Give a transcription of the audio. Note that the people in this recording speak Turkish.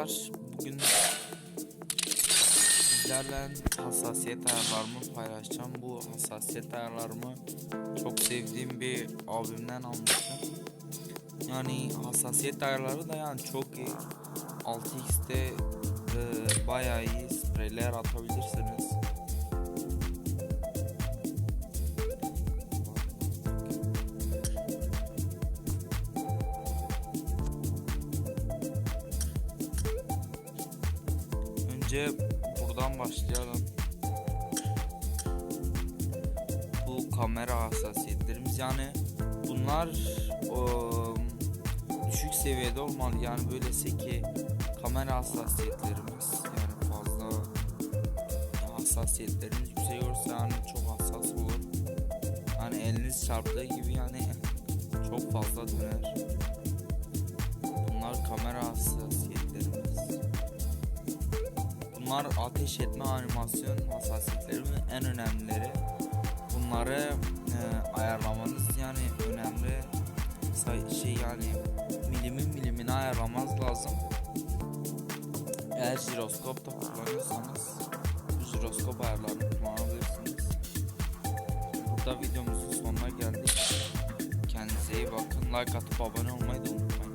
Bugün sizlerle hassasiyet ayarlarımı paylaşacağım. Bu hassasiyet ayarlarımı çok sevdiğim bir abimden almıştım. Yani hassasiyet ayarları da yani çok iyi. 6x'te e, bayağı iyi spreyler atabilirsiniz. Önce buradan başlayalım. Bu kamera hassasiyetlerimiz yani bunlar o, düşük seviyede olmalı yani böylesi ki kamera hassasiyetlerimiz yani fazla hassasiyetlerimiz yüksek olursa yani çok hassas olur. Hani eliniz çarptığı gibi yani çok fazla döner. Bunlar ateş etme animasyon hassasiyetlerinin en önemlileri. Bunları e, ayarlamanız yani önemli şey yani milimin milimini ayarlamanız lazım. Eğer jiroskop da kullanıyorsanız jiroskop ayarlarını kullanabilirsiniz. Burada videomuzun sonuna geldik. Kendinize iyi bakın. Like atıp abone olmayı da unutmayın.